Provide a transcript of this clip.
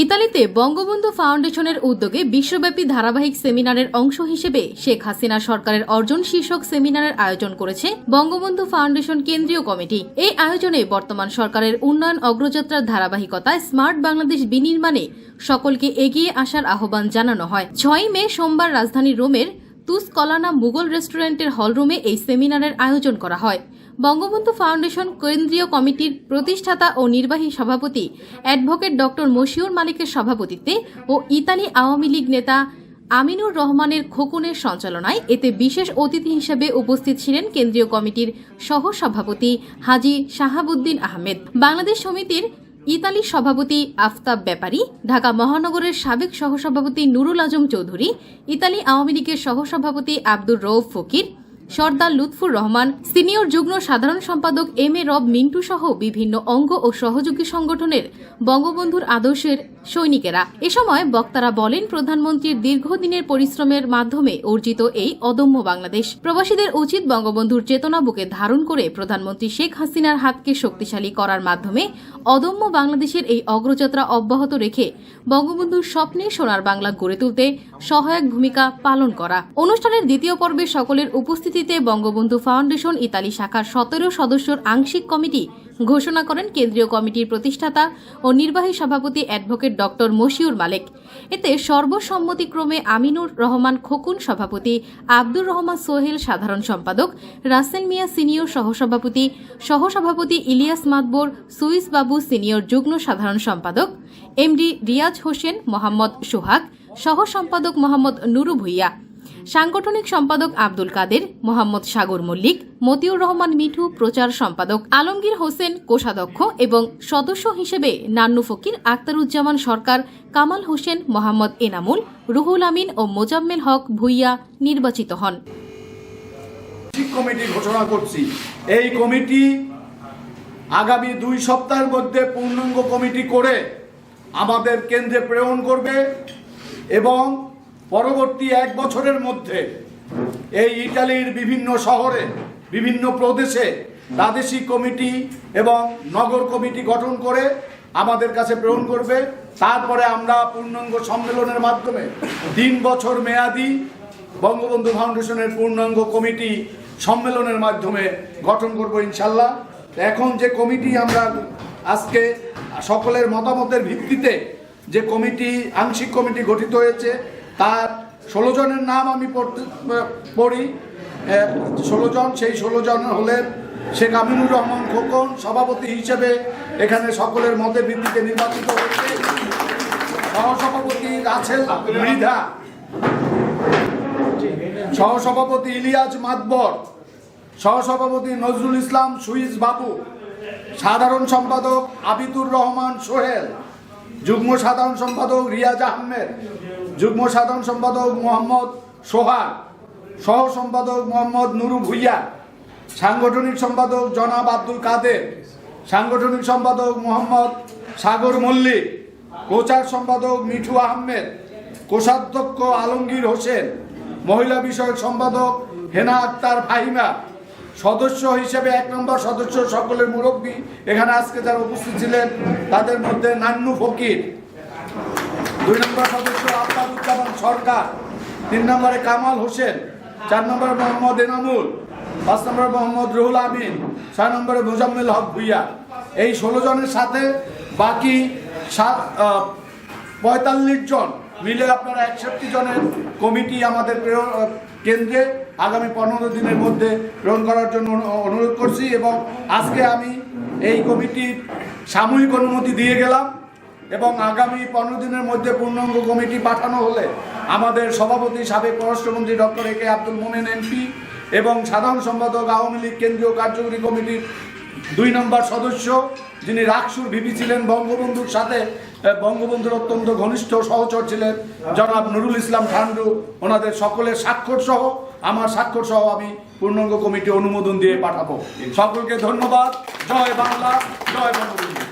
ইতালিতে বঙ্গবন্ধু ফাউন্ডেশনের উদ্যোগে বিশ্বব্যাপী ধারাবাহিক সেমিনারের অংশ হিসেবে শেখ হাসিনা সরকারের অর্জন শীর্ষক সেমিনারের আয়োজন করেছে বঙ্গবন্ধু ফাউন্ডেশন কেন্দ্রীয় কমিটি। এই আয়োজনে বর্তমান সরকারের উন্নয়ন অগ্রযাত্রার ধারাবাহিকতায় স্মার্ট বাংলাদেশ বিনির্মাণে সকলকে এগিয়ে আসার আহ্বান জানানো হয়। ছয়ই মে সোমবার রাজধানী রোমের তুস কলানা মুঘল রেস্টুরেন্টের হলরুমে এই সেমিনারের আয়োজন করা হয়। বঙ্গবন্ধু ফাউন্ডেশন কেন্দ্রীয় কমিটির প্রতিষ্ঠাতা ও নির্বাহী সভাপতি অ্যাডভোকেট ডক্টর মশিউর মালিকের সভাপতিত্বে ও ইতালি আওয়ামী লীগ নেতা আমিনুর রহমানের খোকনের সঞ্চালনায় এতে বিশেষ অতিথি হিসেবে উপস্থিত ছিলেন কেন্দ্রীয় কমিটির সহ সভাপতি হাজি শাহাবুদ্দিন আহমেদ। বাংলাদেশ সমিতির ইতালির সভাপতি আফতাব ব্যাপারী, ঢাকা মহানগরের সাবেক সহসভাপতি নুরুল আজম চৌধুরী, ইতালি আওয়ামী লীগের সহসভাপতি আব্দুর রৌফ ফকির সর্দার লুৎফুর রহমান, সিনিয়র যুগ্ম সাধারণ সম্পাদক এম এ রব মিন্টু সহ বিভিন্ন অঙ্গ ও সহযোগী সংগঠনের বঙ্গবন্ধুর আদর্শের সৈনিকেরা। এ সময় বক্তারা বলেন, প্রধানমন্ত্রীর দীর্ঘদিনের পরিশ্রমের মাধ্যমে অর্জিত এই অদম্য বাংলাদেশ, প্রবাসীদের উচিত বঙ্গবন্ধুর চেতনা বুকে ধারণ করে প্রধানমন্ত্রী শেখ হাসিনার হাতকে শক্তিশালী করার মাধ্যমে অদম্য বাংলাদেশের এই অগ্রযাত্রা অব্যাহত রেখে বঙ্গবন্ধুর স্বপ্নে সোনার বাংলা গড়ে তুলতে সহায়ক ভূমিকা পালন করা। অনুষ্ঠানের দ্বিতীয় পর্বে সকলের উপস্থিতিতে বঙ্গবন্ধু ফাউন্ডেশন ইতালি শাখার সতেরো সদস্যর আংশিক কমিটি ঘোষণা করেন কেন্দ্রীয় কমিটির প্রতিষ্ঠাতা ও নির্বাহী সভাপতি অ্যাডভোকেট ডক্টর মশিউর মালেক। এতে সর্বসম্মতিক্রমে আমিনুর রহমান খোকুন সভাপতি, আব্দুর রহমান সোহেল সাধারণ সম্পাদক, রাসেল মিয়া সিনিয়র সহসভাপতি সহসভাপতি ইলিয়াস মাতবর, সুইস বাবু সিনিয়র যুগ্ম সাধারণ সম্পাদক, এমডি রিয়াজ হোসেন, মোহাম্মদ সোহাগ সহ সম্পাদক মোহাম্মদ নুরু ভুইয়া। সাংগঠনিক সম্পাদক আব্দুল কাদের, মোহাম্মদ সাগর মল্লিক, মতিউর রহমান মিঠু, প্রচার সম্পাদক আলমগীর হোসেন কোষাধ্যক্ষ এবং সদস্য হিসেবে নান্নু ফকির, আক্তারুজ্জামান সরকার, কামাল হোসেন, মোহাম্মদ এনামুল, রুহুল আমিন ও মোজাম্মেল হক ভুইয়া নির্বাচিত হন। কমিটি ঘোষণা করছি। এই কমিটি আগামী দুই সপ্তাহের মধ্যে পূর্ণাঙ্গ কমিটি করে আমাদের কেন্দ্রে প্রেরণ করবে এবং পরবর্তী এক বছরের মধ্যে এই ইটালির বিভিন্ন শহরে, বিভিন্ন প্রদেশে প্রাদেশিক কমিটি এবং নগর কমিটি গঠন করে আমাদের কাছে প্রেরণ করবে। তারপরে আমরা পূর্ণাঙ্গ সম্মেলনের মাধ্যমে তিন বছর মেয়াদি বঙ্গবন্ধু ফাউন্ডেশনের পূর্ণাঙ্গ কমিটি সম্মেলনের মাধ্যমে গঠন করব ইনশাল্লাহ। এখন যে কমিটি আমরা আজকে সকলের মতামতের ভিত্তিতে যে কমিটি, আংশিক কমিটি গঠিত হয়েছে তার ষোলো জনের নাম আমি পড়তে পড়ি। ষোলো জন, সেই ষোলো জন হলেন শেখ আমিনুর রহমান খোকন, সভাপতি হিসেবে এখানে সকলের মতের ভিত্তিতে নির্বাচিত হয়েছে। সহসভাপতি রাছেল মৃধা, সহসভাপতি ইলিয়াজ মাতবর, সহসভাপতি নজরুল ইসলাম সুইস বাবু, সাধারণ সম্পাদক আবিদুর রহমান সোহেল, যুগ্ম সাধারণ সম্পাদক রিয়াজ আহমেদ যুগ্ম সাধারণ সম্পাদক মোহাম্মদ সোহাগ, সহ সম্পাদক মোহাম্মদ নুরু ভুইয়া, সাংগঠনিক সম্পাদক জনাব আব্দুল কাদের, সাংগঠনিক সম্পাদক মোহাম্মদ সাগর মল্লিক কোচার সম্পাদক মিঠু আহমেদ, কোষাধ্যক্ষ আলমগীর হোসেন, মহিলা বিষয়ক সম্পাদক হেনা আক্তার ফাহিমা, সদস্য হিসেবে এক নম্বর সদস্য সকলের মুরব্বী। এখানে আজকে যারা উপস্থিত ছিলেন, তাদের মধ্যে নান্নু ফকির দুই নম্বর সদস্য আফতাবুজ্জামান সরকার, তিন নম্বরে কামাল হোসেন, চার নম্বরে মোহাম্মদ এনামুল, পাঁচ নম্বরে মোহাম্মদ রুহুল আমিন, ছয় নম্বরে মোজাম্মেল হক ভুইয়া। এই ষোলো জনের সাথে বাকি সাত পঁয়তাল্লিশ জন মিলে আপনারা একষট্টি জনের কমিটি আমাদের কেন্দ্রে আগামী পনেরো দিনের মধ্যে প্রেরণ করার জন্য অনুরোধ করছি এবং আজকে আমি এই কমিটির সাময়িক অনুমতি দিয়ে গেলাম। এবং আগামী পনেরো দিনের মধ্যে পূর্ণাঙ্গ কমিটি পাঠানো হলে আমাদের সভাপতি সাবেক পররাষ্ট্রমন্ত্রী doctor A K Abdul Momen MP এবং সাধারণ সম্পাদক আওয়ামী লীগ কেন্দ্রীয় কার্যকরী কমিটির দুই নম্বর সদস্য যিনি রাকসুর ভিপি ছিলেন, বঙ্গবন্ধুর সাথে বঙ্গবন্ধুর অত্যন্ত ঘনিষ্ঠ সহচর ছিলেন জনাব নুরুল ইসলাম ঠান্ডু ওনাদের সকলের স্বাক্ষর সহ, আমার স্বাক্ষর সহ আমি পূর্ণাঙ্গ কমিটি অনুমোদন দিয়ে পাঠাবো। সকলকে ধন্যবাদ। জয় বাংলা, জয় বঙ্গবন্ধু।